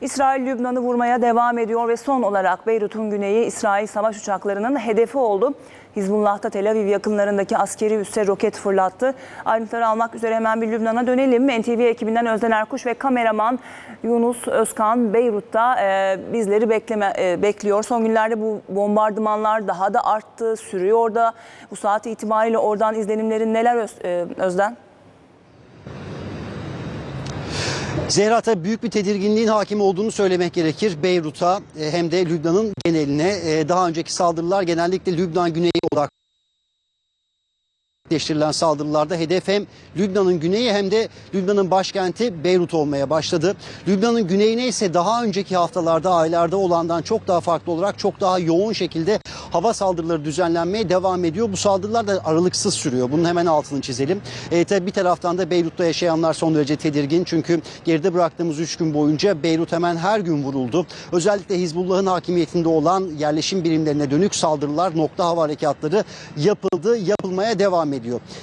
İsrail Lübnan'ı vurmaya devam ediyor ve son olarak Beyrut'un güneyi İsrail savaş uçaklarının hedefi oldu. Hizbullah da Tel Aviv yakınlarındaki askeri üsse roket fırlattı. Ayrıntıları almak üzere hemen bir Lübnan'a dönelim. NTV ekibinden Özden Erkuş ve kameraman Yunus Özkan Beyrut'ta e, bizleri bekleme, e, bekliyor. Son günlerde bu bombardımanlar daha da arttı, sürüyor da. Bu saat itibariyle oradan izlenimlerin neler Öz, e, Özden? Zehra tabii büyük bir tedirginliğin hakim olduğunu söylemek gerekir. Beyrut'a e, hem de Lübnan'ın geneline e, daha önceki saldırılar genellikle Lübnan güneyi olarak gerçekleştirilen saldırılarda hedef hem Lübnan'ın güneyi hem de Lübnan'ın başkenti Beyrut olmaya başladı. Lübnan'ın güneyine ise daha önceki haftalarda, aylarda olandan çok daha farklı olarak çok daha yoğun şekilde hava saldırıları düzenlenmeye devam ediyor. Bu saldırılar da aralıksız sürüyor. Bunun hemen altını çizelim. E, tabii bir taraftan da Beyrut'ta yaşayanlar son derece tedirgin. Çünkü geride bıraktığımız 3 gün boyunca Beyrut hemen her gün vuruldu. Özellikle Hizbullah'ın hakimiyetinde olan yerleşim birimlerine dönük saldırılar, nokta hava harekatları yapıldı, yapılmaya devam ediyor.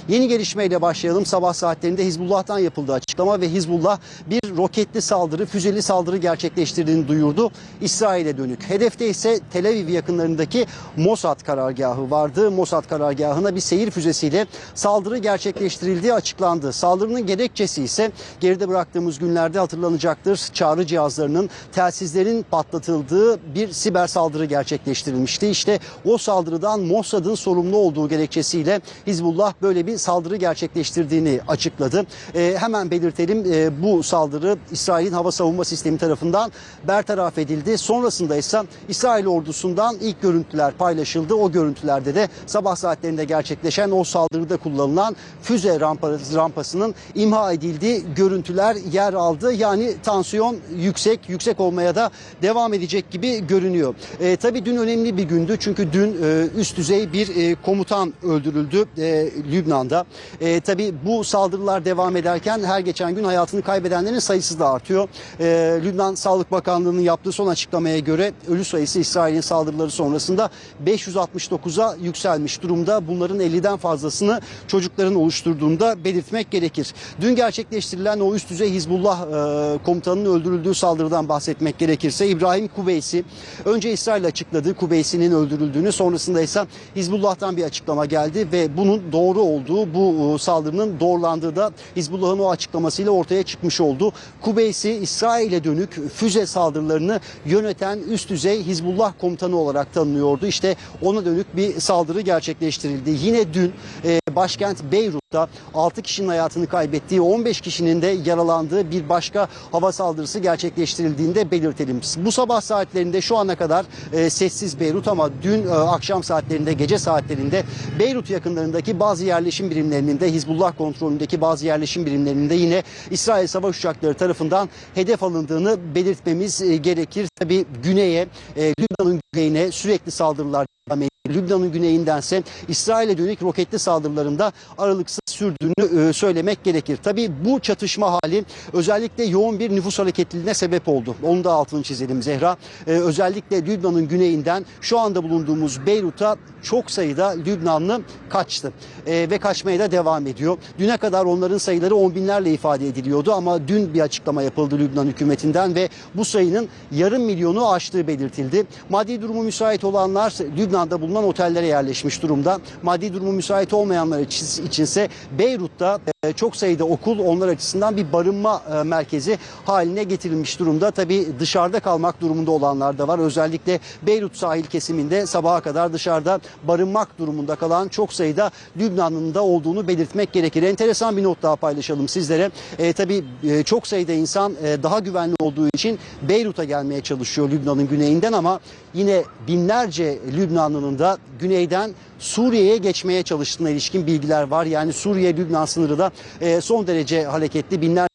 Yeni gelişmeyle başlayalım. Sabah saatlerinde Hizbullah'tan yapıldı açıklama ve Hizbullah bir roketli saldırı, füzeli saldırı gerçekleştirdiğini duyurdu. İsrail'e dönük. Hedefte ise Tel Aviv yakınlarındaki Mossad karargahı vardı. Mossad karargahına bir seyir füzesiyle saldırı gerçekleştirildiği açıklandı. Saldırının gerekçesi ise geride bıraktığımız günlerde hatırlanacaktır. Çağrı cihazlarının, telsizlerin patlatıldığı bir siber saldırı gerçekleştirilmişti. İşte o saldırıdan Mossad'ın sorumlu olduğu gerekçesiyle Hizbullah böyle bir saldırı gerçekleştirdiğini açıkladı. Ee, hemen belirtelim e, bu saldırı İsrail'in hava savunma sistemi tarafından bertaraf edildi. Sonrasında ise İsrail ordusundan ilk görüntüler paylaşıldı. O görüntülerde de sabah saatlerinde gerçekleşen o saldırıda kullanılan füze rampası, rampasının imha edildiği görüntüler yer aldı. Yani tansiyon yüksek, yüksek olmaya da devam edecek gibi görünüyor. E, tabii dün önemli bir gündü çünkü dün e, üst düzey bir e, komutan öldürüldü e, Lübnan'da. E, tabii bu saldırılar devam ederken her geçen gün hayatını kaybedenlerin sayısı da artıyor. E, Lübnan Sağlık Bakanlığı'nın yaptığı son açıklamaya göre ölü sayısı İsrail'in saldırıları sonrasında 569'a yükselmiş durumda. Bunların 50'den fazlasını çocukların oluşturduğunu da belirtmek gerekir. Dün gerçekleştirilen o üst düzey Hizbullah e, komutanının öldürüldüğü saldırıdan bahsetmek gerekirse İbrahim Kubeysi önce İsrail açıkladı Kubeysi'nin öldürüldüğünü sonrasında ise Hizbullah'tan bir açıklama geldi ve bunun doğru olduğu bu e, saldırının doğrulandığı da Hizbullah'ın o açıklamasıyla ortaya çıkmış oldu. Kubeysi İsrail'e dönük füze saldırılarını yöneten üst düzey Hizbullah komutanı olarak tanınıyordu. İşte ona dönük bir saldırı gerçekleştirildi. Yine dün e, başkent Beyrut'ta 6 kişinin hayatını kaybettiği 15 kişinin de yaralandığı bir başka hava saldırısı gerçekleştirildiğini de belirtelim. Bu sabah saatlerinde şu ana kadar e, sessiz Beyrut ama dün e, akşam saatlerinde gece saatlerinde Beyrut yakınlarındaki bazı yerleşim birimlerinin de Hizbullah kontrolündeki bazı yerleşim birimlerinin de yine İsrail savaş uçakları tarafından hedef alındığını belirtmemiz e, gerekir. Tabii güneye, e, Lübnan'ın güneyine sürekli saldırılar. Lübnan'ın güneyindense İsrail'e dönük roketli saldırılarında aralıksız sürdüğünü e, söylemek gerekir. Tabii bu çatışma hali özellikle yoğun bir nüfus hareketliliğine sebep oldu. Onu da altını çizelim Zehra. E, özellikle Lübnan'ın güneyinden şu anda bulunduğumuz Beyrut'a çok sayıda Lübnanlı kaçtı E, ve kaçmaya da devam ediyor. Düne kadar onların sayıları on binlerle ifade ediliyordu ama dün bir açıklama yapıldı Lübnan hükümetinden ve bu sayının yarım milyonu aştığı belirtildi. Maddi durumu müsait olanlar Lübnan'da bulunan otellere yerleşmiş durumda. Maddi durumu müsait olmayanlar için- içinse Beyrut'ta çok sayıda okul onlar açısından bir barınma e, merkezi haline getirilmiş durumda. Tabii dışarıda kalmak durumunda olanlar da var. Özellikle Beyrut sahil kesiminde sabaha kadar dışarıda barınmak durumunda kalan çok sayıda Lübnanlı'nın da olduğunu belirtmek gerekir. Enteresan bir not daha paylaşalım sizlere. E, tabii çok sayıda insan e, daha güvenli olduğu için Beyrut'a gelmeye çalışıyor Lübnan'ın güneyinden ama yine binlerce Lübnanlı'nın da güneyden Suriye'ye geçmeye çalıştığına ilişkin bilgiler var. Yani Suriye-Lübnan sınırı da e, son derece hareketli. Binler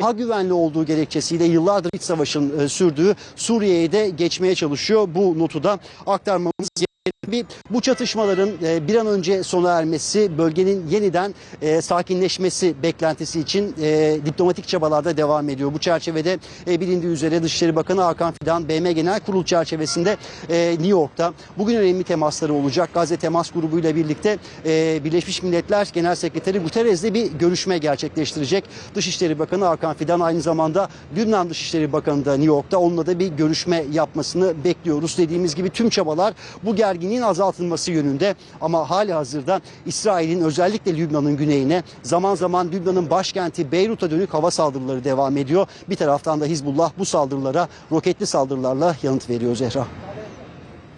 daha güvenli olduğu gerekçesiyle yıllardır iç savaşın e, sürdüğü Suriye'ye de geçmeye çalışıyor. Bu notu da aktarmamız gerekiyor. Bir, bu çatışmaların e, bir an önce sona ermesi, bölgenin yeniden e, sakinleşmesi beklentisi için e, diplomatik çabalarda devam ediyor. Bu çerçevede bilindiği üzere Dışişleri Bakanı Hakan Fidan, BM Genel Kurul çerçevesinde New York'ta bugün önemli temasları olacak. Gazze Temas Grubu ile birlikte Birleşmiş Milletler Genel Sekreteri Guterres'le bir görüşme gerçekleştirecek. Dışişleri Bakanı Hakan Fidan aynı zamanda Lübnan Dışişleri Bakanı da New York'ta onunla da bir görüşme yapmasını bekliyoruz. Dediğimiz gibi tüm çabalar bu gerginliğin azaltılması yönünde ama hali hazırda İsrail'in özellikle Lübnan'ın güneyine zaman zaman Lübnan'ın başkenti Beyrut'a dönük hava saldırıları devam ediyor. Bir taraftan da Hizbullah bu saldırılara roketli saldırılarla yanıt veriyor Zehra.